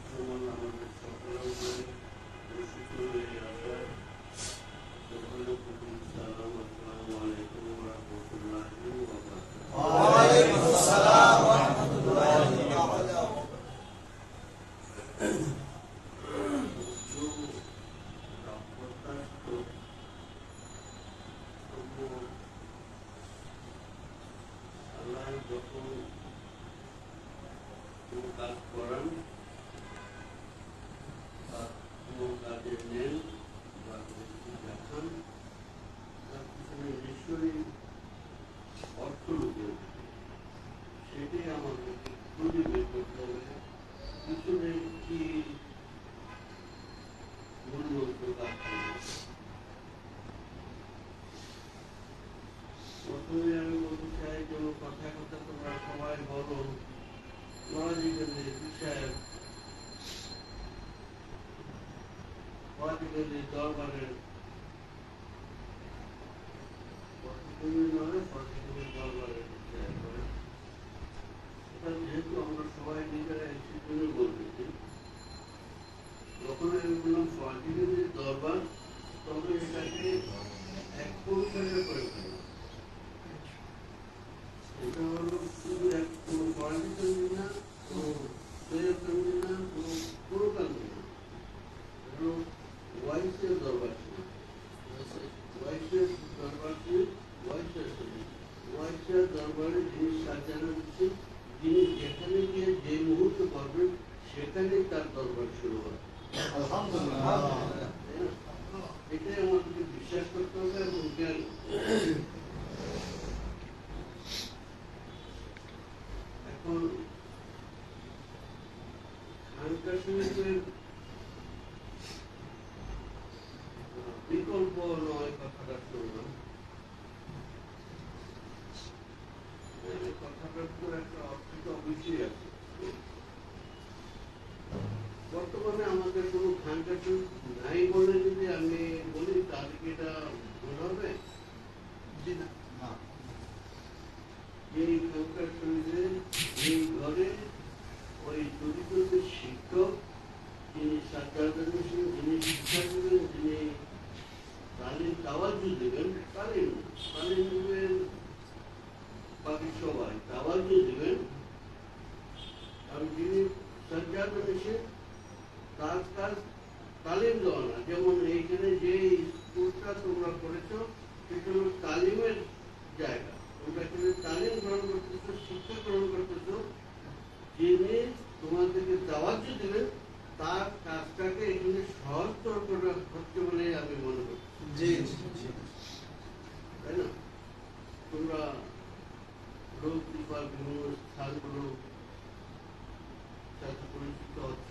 যখন সবাই বলো লজিক্যালি বিষয়ের লজিক্যালি দরবারের পর্টিকুলার নয় পর্টিকুলার দরবারের বিষয় করে এটা যেহেতু আমরা সবাই নিজেরা সেজন্য বলতেছি দরবারে জিনিস সাজানো হচ্ছে যিনি যেখানে গিয়ে যে মুহূর্তে করবেন সেখানেই তার দরবার শুরু হয় আলহামদুলিল্লাহ। এটাই আমাদেরকে বিশ্বাস করতে হবে এবং জ্ঞান এখন শরীফের বিকল্প নয় কথাটা শুনলাম এই কথাটার তো একটা অবশ্যই আছে বর্তমানে আমাদের কোনো শরীফ নাই বলে যদি আমি বলি তাহলে কি এটা ভুল হবে? জি না। না। এই ঘরে ওই দরিদ্রদের শিক্ষক যিনি হোসেন যিনি শিক্ষা দেবেন যিনি তালিম তাওয়াজু দেবেন তালিম তালিম দেবেন বাকি সবাই তাওয়াজু দেবেন আর যিনি সাজ্জাদ হোসেন তার কাজ তালিম দেওয়া না যেমন এইখানে যে স্কুলটা তোমরা করেছ সেটা হলো তালিমের জায়গা। তোমরা এখানে তালিম গ্রহণ করতেছো শিক্ষা গ্রহণ করতেছো। যিনি তোমাদেরকে দাওয়াত দেবেন তার কাজটাকে এখানে সহজতর করা হচ্ছে বলে আমি মনে করি। তাই না? তোমরা লোক বা বিভিন্ন স্থানগুলো সাথে পরিচিত হচ্ছ